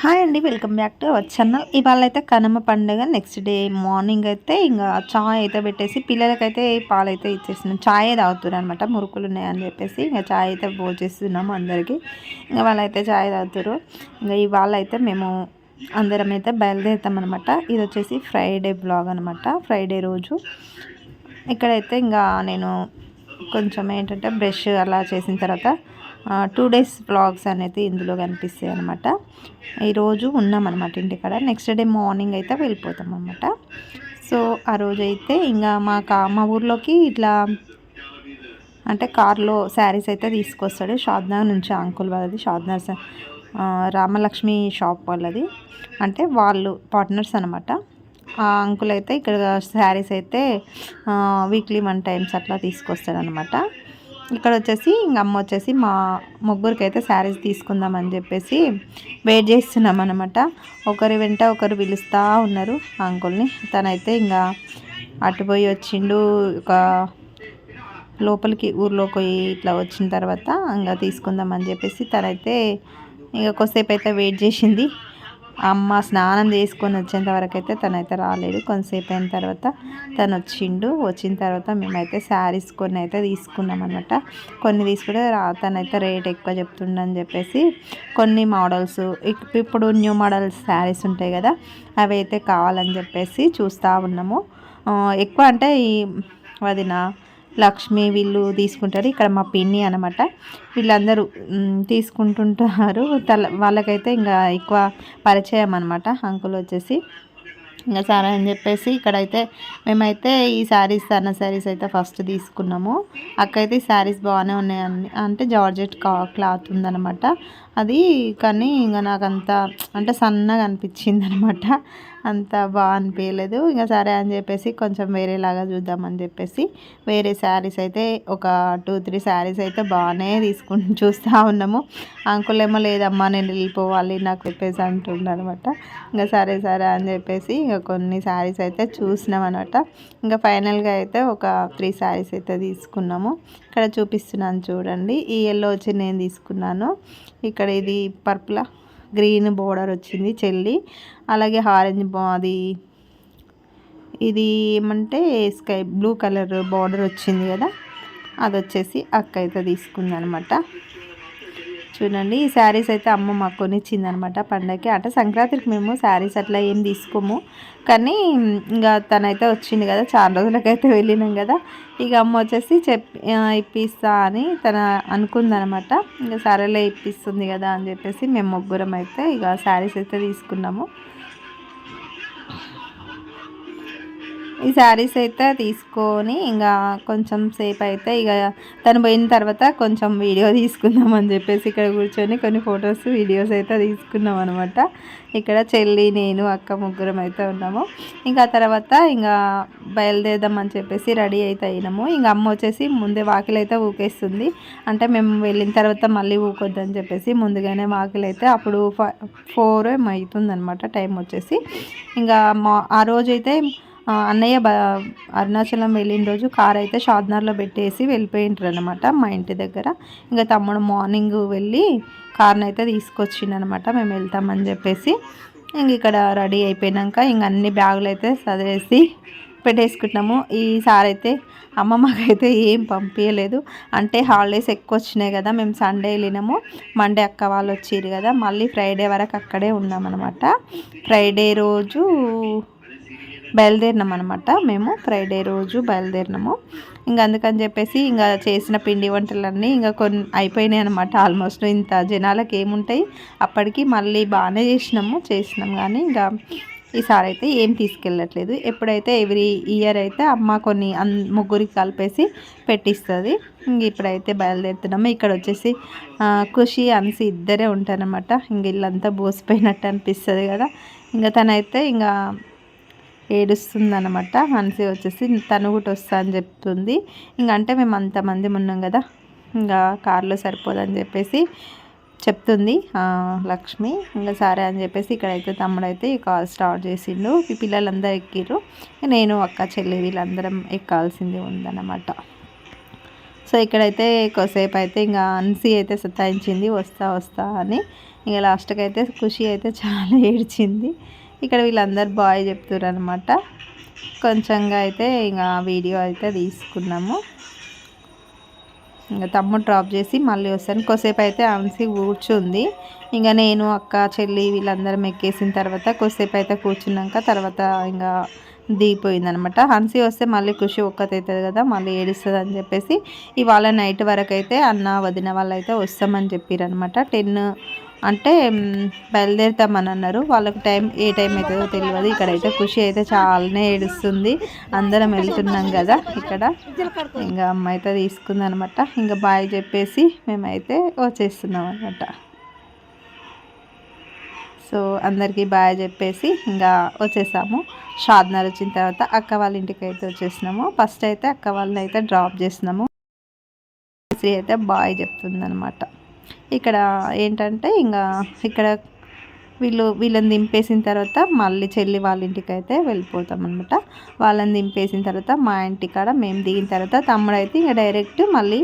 Hi అండి welcome back to our channel ఇవాళ అయితే కనమ పండుగ. నెక్స్ట్ డే మార్నింగ్ అయితే ఇంకా చాయ్ అయితే పెట్టేసి పిల్లలకైతే పాలు అయితే ఇచ్చేస్తున్నాం చాయ్ తాగుతున్నారు అనమాట మురుకులు ఉన్నాయని చెప్పేసి ఇంకా చాయ్ అయితే భోజేస్తున్నాము అందరికీ. ఇంకా వాళ్ళైతే చాయ్ తాగుతారు. ఇంకా ఇవాళ అయితే మేము అందరం అయితే బయలుదేరుతాం అనమాట ఇది వచ్చేసి ఫ్రైడే బ్లాగ్ అనమాట ఫ్రైడే రోజు. ఇక్కడైతే ఇంకా నేను కొంచెం ఏంటంటే బ్రష్ అలా చేసిన తర్వాత టూ డేస్ బ్లాగ్స్ అనేది ఇందులో కనిపిస్తాయి అనమాట ఈరోజు ఉన్నామన్నమాట ఇంటికాడ. నెక్స్ట్ డే మార్నింగ్ అయితే వెళ్ళిపోతాం అనమాట సో ఆ రోజు అయితే ఇంకా మా కా మా ఊర్లోకి ఇట్లా అంటే కార్లో శారీస్ అయితే తీసుకొస్తాడు. షాద్నగర్ నుంచి అంకుల్ వాళ్ళది. షాద్నగర్ రామలక్ష్మి షాప్ వాళ్ళది. అంటే వాళ్ళు పార్ట్నర్స్ అనమాట ఆ అంకుల్ అయితే ఇక్కడ శారీస్ అయితే వీక్లీ వన్ టైమ్స్ అట్లా తీసుకొస్తాడు అనమాట ఇక్కడ వచ్చేసి ఇంక అమ్మ వచ్చేసి మా ముగ్గురికి అయితే శారీస్ తీసుకుందామని చెప్పేసి వెయిట్ చేస్తున్నాం అనమాట ఒకరి వెంట ఒకరు పిలుస్తూ ఉన్నారు అంకుల్ని. తనైతే ఇంకా అటుపోయి వచ్చిండు ఒక లోపలికి ఊర్లోకి పోయి ఇట్లా వచ్చిన తర్వాత ఇంకా తీసుకుందామని చెప్పేసి తనైతే ఇంకా కొద్దిసేపు అయితే వెయిట్ చేసింది. అమ్మ స్నానం చేసుకొని వచ్చేంత వరకు అయితే తనైతే రాలేదు. కొంతసేపు అయిన తర్వాత తను వచ్చిండు. వచ్చిన తర్వాత మేమైతే శారీస్ కొన్ని అయితే తీసుకున్నాం అనమాట కొన్ని తీసుకుంటే తనైతే రేట్ ఎక్కువ చెప్తుండని చెప్పేసి కొన్ని మోడల్స్ ఇప్పుడు న్యూ మోడల్స్ శారీస్ ఉంటాయి కదా అవి అయితే కావాలని చెప్పేసి చూస్తూ ఉన్నాము. ఎక్కువ అంటే ఈ వదిన లక్ష్మి వీళ్ళు తీసుకుంటారు. ఇక్కడ మా పిన్ని అనమాట వీళ్ళందరూ తీసుకుంటుంటారు. తల వాళ్ళకైతే ఇంకా ఎక్కువ పరిచయం అనమాట అంకుల్ వచ్చేసి ఇంకా సరే అని చెప్పేసి ఇక్కడైతే మేమైతే ఈ శారీస్ అన్న శారీస్ అయితే ఫస్ట్ తీసుకున్నాము. అక్కయితే ఈ శారీస్ బాగానే ఉన్నాయని అంటే జార్జెట్ క్లాత్ ఉందనమాట అది కానీ ఇంకా నాకు అంత అంటే సన్నగా అనిపించింది అనమాట అంత బాగా అనిపించలేదు ఇంకా సరే అని చెప్పేసి కొంచెం వేరేలాగా చూద్దామని చెప్పేసి వేరే శారీస్ అయితే ఒక టూ త్రీ శారీస్ అయితే బాగానే తీసుకుని చూస్తూ ఉన్నాము. అంకుల్ ఏమో లేదమ్మా నేను వెళ్ళిపోవాలి నాకు చెప్పేసి అంటుండనమాట ఇంకా సరే సరే అని చెప్పేసి ఇంకా కొన్ని శారీస్ అయితే చూసినాం అనమాట ఇంకా ఫైనల్గా అయితే ఒక త్రీ శారీస్ అయితే తీసుకున్నాము. ఇక్కడ చూపిస్తున్నాను చూడండి. ఈ ఎల్లో వచ్చి నేను తీసుకున్నాను. ఇక్కడ ఇది పర్పుల్. గ్రీన్ బోర్డర్ వచ్చింది చెల్లి. అలాగే ఆరెంజ్ అది ఇది ఏమంటే స్కై బ్లూ కలర్ బార్డర్ వచ్చింది కదా. అది వచ్చేసి అక్క అయితే తీసుకుంది అనమాట చూడండి. ఈ శారీస్ అయితే అమ్మ మాకు కొనిచ్చింది అనమాట పండగకి అంటే సంక్రాంతికి మేము శారీస్ అట్లా ఏం తీసుకోము. కానీ ఇంకా తనైతే వచ్చింది కదా చాలా రోజులకైతే వెళ్ళినాం కదా. ఇక అమ్మ వచ్చేసి చెప్పి ఇప్పిస్తా అని తన అనుకుందనమాట. ఇంకా సరేలే ఇప్పిస్తుంది కదా అని చెప్పేసి మేము ముగ్గురం అయితే ఇక శారీస్ అయితే తీసుకున్నాము. ఈ శారీస్ అయితే తీసుకొని ఇంకా కొంచెం సేపు అయితే ఇక తను పోయిన తర్వాత కొంచెం వీడియో తీసుకుందాం అని చెప్పేసి ఇక్కడ కూర్చొని కొన్ని ఫొటోస్ వీడియోస్ అయితే తీసుకున్నాం అనమాట ఇక్కడ చెల్లి నేను అక్క ముగ్గురం అయితే ఉన్నాము. ఇంకా తర్వాత ఇంకా బయలుదేరదాం అని చెప్పేసి రెడీ అయితే అయినాము. ఇంకా అమ్మ వచ్చేసి ముందే వాకిలు అయితే ఊకేస్తుంది. అంటే మేము వెళ్ళిన తర్వాత మళ్ళీ ఊకొద్దని చెప్పేసి ముందుగానే వాకిలు అయితే అప్పుడు ఫోర్ అవుతుంది అనమాట టైం వచ్చేసి. ఇంకా మా ఆ రోజైతే అన్నయ్య బ అరుణాచలం వెళ్ళిన రోజు కార్ అయితే షాద్నార్లో పెట్టేసి వెళ్ళిపోయింటారు అనమాట మా ఇంటి దగ్గర. ఇంకా తమ్ముడు మార్నింగ్ వెళ్ళి కార్ని అయితే తీసుకొచ్చిండనమాట మేము వెళ్తామని చెప్పేసి. ఇంక ఇక్కడ రెడీ అయిపోయినాక ఇంక అన్ని బ్యాగులు అయితే చదివేసి పెట్టేసుకుంటున్నాము. ఈసారి అయితే అమ్మ మాకైతే ఏం పంపించలేదు అంటే హాలిడేస్ ఎక్కువ వచ్చినాయి కదా మేము సండే వెళ్ళినాము. మండే అక్క వాళ్ళు వచ్చారు కదా మళ్ళీ ఫ్రైడే వరకు అక్కడే ఉన్నామన్నమాట. ఫ్రైడే రోజు బయలుదేరినాం అనమాట మేము ఫ్రైడే రోజు బయలుదేరినాము. ఇంకా అందుకని చెప్పేసి ఇంకా చేసిన పిండి వంటలన్నీ ఇంకా కొన్ని అయిపోయినాయి అనమాట ఆల్మోస్ట్ ఇంత జనాలకు ఏముంటాయి? అప్పటికి మళ్ళీ బాగానే చేసినాము చేసినాం కానీ ఇంకా ఈసారి అయితే ఏం తీసుకెళ్ళట్లేదు. ఎప్పుడైతే ఎవ్రీ ఇయర్ అయితే అమ్మ కొన్ని అన్ ముగ్గురికి కలిపేసి పెట్టిస్తుంది ఇంక ఇప్పుడైతే బయలుదేరుతున్నాము. ఇక్కడ వచ్చేసి ఖుషి అన్సి ఇద్దరే ఉంటారనమాట ఇంక ఇల్లంతా బోసిపోయినట్టు అనిపిస్తుంది కదా. ఇంకా తనైతే ఇంకా ఏడుస్తుంది అనమాట హన్సీ వచ్చేసి తను కూడా వస్తా అని చెప్తుంది. ఇంక అంటే మేము అంతమంది ఉన్నాం కదా ఇంకా కార్లో సరిపోదని చెప్పేసి చెప్తుంది. లక్ష్మి ఇంకా సరే అని చెప్పేసి ఇక్కడైతే తమ్ముడైతే ఈ కాల్ స్టార్ట్ చేసిండు. ఈ పిల్లలందరూ ఎక్కిరు నేను అక్క చెల్లి వీళ్ళందరం ఎక్కాల్సింది ఉందన్నమాట. సో ఇక్కడైతే కొసేపు అయితే ఇంకా అన్సీ అయితే సతాయించింది. వస్తా వస్తా అని. ఇంకా లాస్ట్కి అయితే ఖుషి అయితే చాలా ఏడ్చింది. ఇక్కడ వీళ్ళందరూ బాయ్ చెప్తారు అనమాట కొంచెంగా అయితే ఇంకా వీడియో అయితే తీసుకున్నాము. ఇంకా తమ్ముడు డ్రాప్ చేసి మళ్ళీ వస్తాను కొసేపు అయితే ఆమెసి కూర్చుంది. ఇంకా నేను అక్క చెల్లి వీళ్ళందరం ఎక్కేసిన తర్వాత కొసేపు అయితే కూర్చున్నాక తర్వాత ఇంకా దిగిపోయింది అనమాట హన్సీ వస్తే మళ్ళీ ఖుషి ఒక్కతవుతుంది కదా మళ్ళీ ఏడుస్తుంది అని చెప్పేసి ఇవాళ నైట్ వరకు అయితే అన్న వదిన వాళ్ళు అయితే వస్తామని చెప్పారనమాట టెన్ అంటే బయలుదేరుతామని అన్నారు వాళ్ళకి టైం ఏ టైం అవుతుందో తెలియదు ఇక్కడైతే ఖుషి అయితే చాలానే ఏడుస్తుంది. అందరం వెళ్తున్నాం కదా ఇక్కడ. ఇంకా అమ్మ అయితే తీసుకుంది అనమాట ఇంకా బాయ్ చెప్పేసి మేమైతే వచ్చేస్తున్నాం అనమాట సో అందరికీ బాయ్ చెప్పేసి ఇంకా వచ్చేసాము. షాద్నర్ వచ్చిన తర్వాత అక్క వాళ్ళ ఇంటికి అయితే వచ్చేసినాము. ఫస్ట్ అయితే అక్క వాళ్ళని అయితే డ్రాప్ చేసినాము. శ్రీ అయితే బాయ్ చెప్తుందనమాట. ఇక్కడ ఏంటంటే ఇంకా ఇక్కడ వీళ్ళు వీళ్ళని దింపేసిన తర్వాత మళ్ళీ చెల్లి వాళ్ళ ఇంటికి అయితే వెళ్ళిపోతాం అనమాట వాళ్ళని దింపేసిన తర్వాత మా ఇంటికాడ మేము దిగిన తర్వాత తమ్ముడు అయితే ఇంకా డైరెక్ట్ మళ్ళీ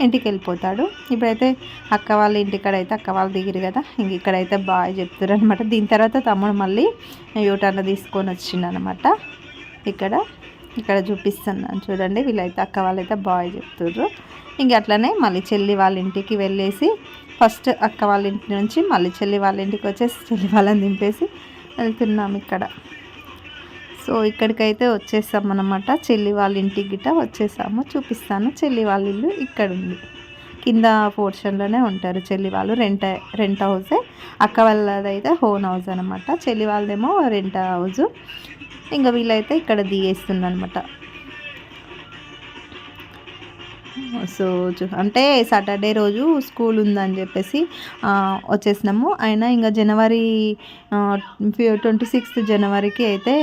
ఇంటికి వెళ్ళిపోతాడు. ఇప్పుడైతే అక్క వాళ్ళ ఇంటికాడ అయితే అక్క వాళ్ళు దిగిరు కదా ఇంక ఇక్కడైతే బాగా చెప్తారు అనమాట దీని తర్వాత తమ్ముడు మళ్ళీ యూటర్న్ తీసుకొని వచ్చిండనమాట ఇక్కడ ఇక్కడ చూపిస్తున్నాను. చూడండి వీళ్ళైతే అక్క వాళ్ళైతే బాయ్ చెప్తుర్రు. ఇంక అట్లనే మళ్ళీ చెల్లి వాళ్ళ ఇంటికి వెళ్ళేసి ఫస్ట్ అక్క వాళ్ళ ఇంటి నుంచి మళ్ళీ చెల్లి వాళ్ళ ఇంటికి వచ్చేసి చెల్లి వాళ్ళని దింపేసి వెళ్తున్నాం ఇక్కడ. సో ఇక్కడికైతే వచ్చేసాం అనమాట చెల్లి వాళ్ళ ఇంటికి గిట్ట వచ్చేసాము. చూపిస్తాను. చెల్లి వాళ్ళ ఇల్లు ఇక్కడ ఉంది కింద పోర్షన్లోనే ఉంటారు చెల్లి వాళ్ళు. రెంట్ రెంట్ హౌసే. అక్క వాళ్ళదైతే హోన్ హౌస్ అనమాట చెల్లి వాళ్ళదేమో రెంట్ హౌస్. ఇంకా వీళ్ళైతే ఇక్కడ దిగేస్తుందనమాట సో అంటే సాటర్డే రోజు స్కూల్ ఉందని చెప్పేసి వచ్చేసినాము. అయినా ఇంకా జనవరి ట్వంటీ సిక్స్త్ జనవరికి అయితే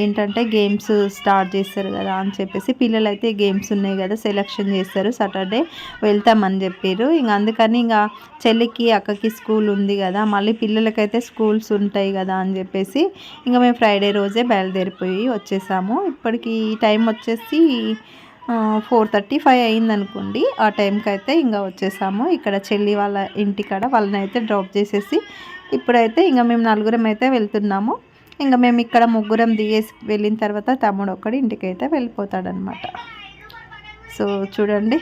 ఏంటంటే గేమ్స్ స్టార్ట్ చేస్తారు కదా అని చెప్పేసి పిల్లలు అయితే గేమ్స్ ఉన్నాయి కదా సెలెక్షన్ చేస్తారు సాటర్డే వెళ్తామని చెప్పారు ఇంకా అందుకని ఇంకా చెల్లికి అక్కకి స్కూల్ ఉంది కదా మళ్ళీ పిల్లలకైతే స్కూల్స్ ఉంటాయి కదా అని చెప్పేసి ఇంకా మేము ఫ్రైడే రోజే బయలుదేరిపోయి వచ్చేసాము. ఇప్పటికి ఈ టైం వచ్చేసి ఫోర్ థర్టీ ఫైవ్ అయిందనుకోండి. ఆ టైంకి అయితే ఇంకా వచ్చేసాము. ఇక్కడ చెల్లి వాళ్ళ ఇంటికాడ వాళ్ళని అయితే డ్రాప్ చేసేసి ఇప్పుడైతే ఇంకా మేము నలుగురం అయితే వెళ్తున్నాము. ఇంకా మేము ఇక్కడ ముగ్గురం దిగేసి వెళ్ళిన తర్వాత తమ్ముడు ఒక్కడి ఇంటికి అయితే వెళ్ళిపోతాడనమాట. సో చూడండి.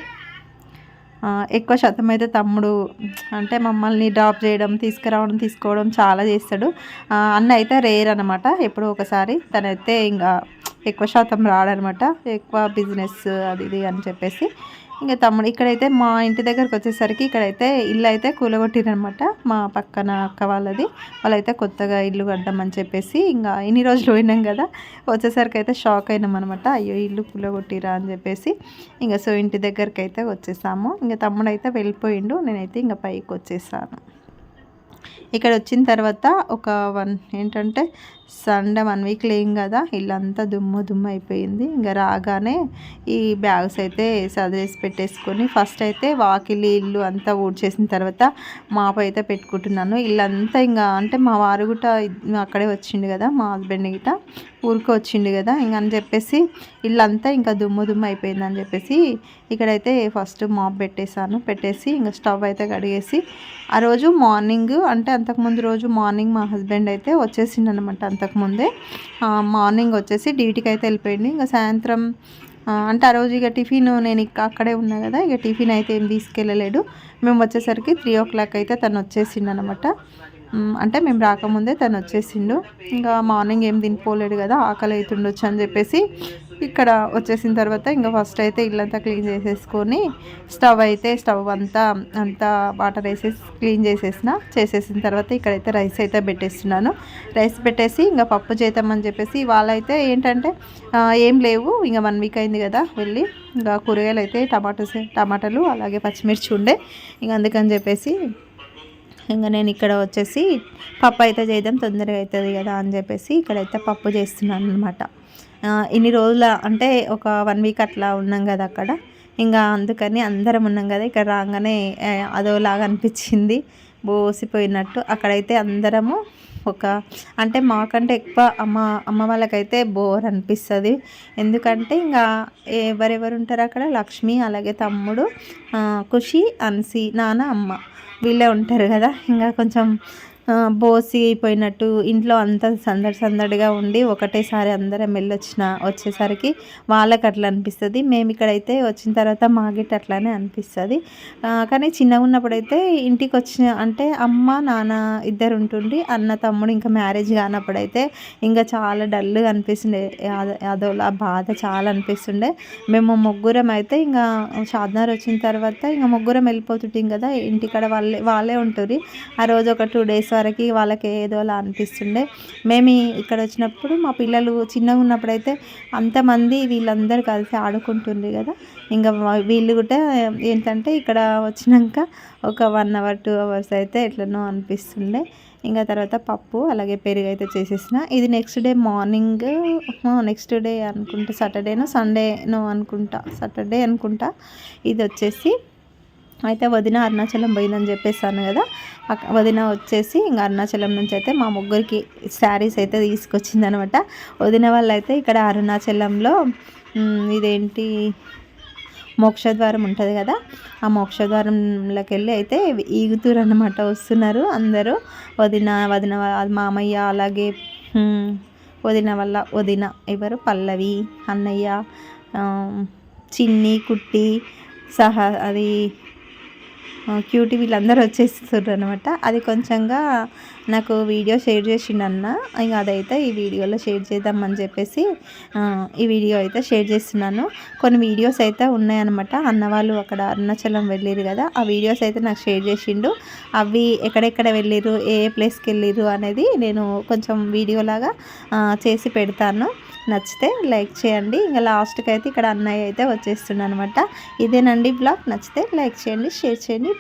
ఎక్కువ శాతం అయితే తమ్ముడు అంటే మమ్మల్ని డ్రాప్ చేయడం తీసుకురావడం తీసుకోవడం చాలా చేస్తాడు. అన్న అయితే రేర్ అనమాట. ఎప్పుడో ఒకసారి తనైతే ఇంకా ఎక్కువ శాతం రాడనమాట. ఎక్కువ బిజినెస్ అది ఇది అని చెప్పేసి. ఇంకా తమ్ముడు ఇక్కడైతే మా ఇంటి దగ్గరకు వచ్చేసరికి ఇక్కడైతే ఇల్లు అయితే కూలగొట్టిరనమాట. మా పక్కన అక్క వాళ్ళది. వాళ్ళైతే కొత్తగా ఇల్లు కడ్డామని చెప్పేసి ఇంకా ఇన్ని రోజులు పోయినాం కదా. వచ్చేసరికి అయితే షాక్ అయినాం అనమాట. అయ్యో ఇల్లు కూలగొట్టిరా అని చెప్పేసి. ఇంకా సో ఇంటి దగ్గరికి అయితే వచ్చేసాము. ఇంకా తమ్ముడు అయితే వెళ్ళిపోయిండు. నేనైతే ఇంకా పైకి వచ్చేసాను ఇక్కడ వచ్చిన తర్వాత ఒక వన్ ఏంటంటే సండే వన్ వీక్ లేం కదా ఇల్లంతా దుమ్ము దుమ్ము అయిపోయింది. ఇంకా రాగానే ఈ బ్యాగ్స్ అయితే సదిరేసి పెట్టేసుకొని ఫస్ట్ అయితే వాకిలి ఇల్లు అంతా ఊడ్చేసిన తర్వాత మాప అయితే పెట్టుకుంటున్నాను. ఇల్లంతా ఇంకా అంటే మా వారు కూడా అక్కడే వచ్చిండు కదా మా హస్బెండ్ గిట ఊరికి వచ్చిండు కదా ఇంక అని చెప్పేసి ఇల్లంతా ఇంకా దుమ్ము దుమ్ము అయిపోయింది అని చెప్పేసి ఇక్కడైతే ఫస్ట్ మాప్ పెట్టేశాను. పెట్టేసి ఇంకా స్టవ్ అయితే కడిగేసి ఆ రోజు మార్నింగ్ అంటే అంతకుముందు రోజు మార్నింగ్ మా హస్బెండ్ అయితే వచ్చేసిండనమాట అనమాట ఇంతకుముందే మార్నింగ్ వచ్చేసి డ్యూటీకి అయితే వెళ్ళిపోయింది. ఇంకా సాయంత్రం అంటే ఆ రోజు ఇక టిఫిన్ నేను ఇక అక్కడే ఉన్నా కదా ఇక టిఫిన్ అయితే ఏం తీసుకెళ్ళలేడు మేము వచ్చేసరికి త్రీ ఓ క్లాక్ అయితే తను వచ్చేసిండు అనమాట అంటే మేము రాకముందే తను వచ్చేసిండు. ఇంకా మార్నింగ్ ఏం తినిపోలేడు కదా ఆకలి అవుతుండొచ్చు అని చెప్పేసి ఇక్కడ వచ్చేసిన తర్వాత ఇంకా ఫస్ట్ అయితే ఇల్లంతా క్లీన్ చేసేసుకొని స్టవ్ అయితే స్టవ్ అంతా అంతా వాటర్ వేసేసి క్లీన్ చేసేసిన. చేసేసిన తర్వాత ఇక్కడైతే రైస్ అయితే పెట్టేస్తున్నాను. రైస్ పెట్టేసి ఇంకా పప్పు చేద్దామని చెప్పేసి వాళ్ళైతే ఏంటంటే ఏం లేవు. ఇంకా వన్ వీక్ అయింది కదా వెళ్ళి. ఇంకా కూరగాయలు అయితే టమాటోస్ టమాటాలు అలాగే పచ్చిమిర్చి ఉండే. ఇంకా అందుకని చెప్పేసి ఇంకా నేను ఇక్కడ వచ్చేసి పప్పు అయితే చేద్దాం తొందరగా అవుతుంది కదా అని చెప్పేసి ఇక్కడైతే పప్పు చేస్తున్నాను అనమాట ఇన్ని రోజుల అంటే ఒక వన్ వీక్ అట్లా ఉన్నాం కదా అక్కడ. ఇంకా అందుకని అందరం ఉన్నాం కదా ఇక్కడ రాగానే అదోలాగా అనిపించింది. బోసిపోయినట్టు అక్కడైతే అందరము ఒక అంటే మాకంటే ఎక్కువ అమ్మ అమ్మ వాళ్ళకైతే బోర్ అనిపిస్తుంది. ఎందుకంటే ఇంకా ఎవరెవరు ఉంటారు అక్కడ? లక్ష్మి అలాగే తమ్ముడు ఖుషి అన్సి నాన్న అమ్మ. వీళ్ళే ఉంటారు కదా. ఇంకా కొంచెం బోసి అయిపోయినట్టు ఇంట్లో అంతా సందడి సందడిగా ఉండి ఒకటేసారి అందరం వెళ్ళొచ్చిన వచ్చేసరికి వాళ్ళకి అట్లా అనిపిస్తుంది. మేము ఇక్కడైతే వచ్చిన తర్వాత మాగిట్ అట్లానే అనిపిస్తుంది. కానీ చిన్నగా ఉన్నప్పుడైతే ఇంటికి వచ్చిన అంటే అమ్మ నాన్న ఇద్దరు ఉంటుండి అన్న తమ్ముడు ఇంకా మ్యారేజ్ కానప్పుడైతే ఇంకా చాలా డల్గా అనిపిస్తుండే. అదోలా బాధ చాలా అనిపిస్తుండే. మేము ముగ్గురం అయితే ఇంకా షాద్నార్ వచ్చిన తర్వాత ఇంకా ముగ్గురం వెళ్ళిపోతుంటాం కదా ఇంటికాడ వాళ్ళే వాళ్ళే ఉంటుంది ఆ రోజు ఒక టూ డేస్ వరకు వాళ్ళకి ఏదో అలా అనిపిస్తుండే. మేము ఇక్కడ వచ్చినప్పుడు మా పిల్లలు చిన్నగా ఉన్నప్పుడైతే అంతమంది వీళ్ళందరూ కలిసి ఆడుకుంటుండే కదా. ఇంకా వీళ్ళు కూడా ఏంటంటే ఇక్కడ వచ్చినాక ఒక వన్ అవర్ టూ అవర్స్ అయితే ఎట్లనో అనిపిస్తుండే. ఇంకా తర్వాత పప్పు అలాగే పెరుగు అయితే చేసేసిన. ఇది next day morning next day అనుకుంటా సాటర్డేనో సండేనో అనుకుంటా సాటర్డే అనుకుంటా. ఇది వచ్చేసి అయితే వదిన అరుణాచలం పోయిందని చెప్పేసాను కదా. వదిన వచ్చేసి ఇంకా అరుణాచలం నుంచి అయితే మా ముగ్గురికి శారీస్ అయితే తీసుకొచ్చింది అనమాట వదిన వాళ్ళు అయితే ఇక్కడ అరుణాచలంలో ఇదేంటి మోక్షద్వారం ఉంటుంది కదా. ఆ మోక్షద్వారంలోకి వెళ్ళి అయితే ఈగుతూరు అనమాట వస్తున్నారు అందరూ. వదిన వదిన మామయ్య అలాగే వదిన వల్ల వదిన ఎవరు? పల్లవి అన్నయ్య చిన్ని కుట్టి సహా అది క్యూటీ వీళ్ళందరూ వచ్చేస్తున్నారు అనమాట అది కొంచెంగా నాకు వీడియో షేర్ చేసిండు అన్న ఇంకా అదైతే ఈ వీడియోలో షేర్ చేద్దామని చెప్పేసి ఈ వీడియో అయితే షేర్ చేస్తున్నాను. కొన్ని వీడియోస్ అయితే ఉన్నాయన్నమాట. అన్న వాళ్ళు అక్కడ అరుణాచలం వెళ్ళారు కదా ఆ వీడియోస్ అయితే నాకు షేర్ చేసిండు. అవి ఎక్కడెక్కడ వెళ్ళిరు ఏ ప్లేస్కి వెళ్ళిరు అనేది నేను కొంచెం వీడియోలాగా చేసి పెడతాను. నచ్చితే లైక్ చేయండి. ఇంకా లాస్ట్కి అయితే ఇక్కడ అన్నయ్య అయితే వచ్చేస్తుండ అనమాట ఇదేనండి బ్లాగ్. నచ్చితే లైక్ చేయండి షేర్ చేయండి.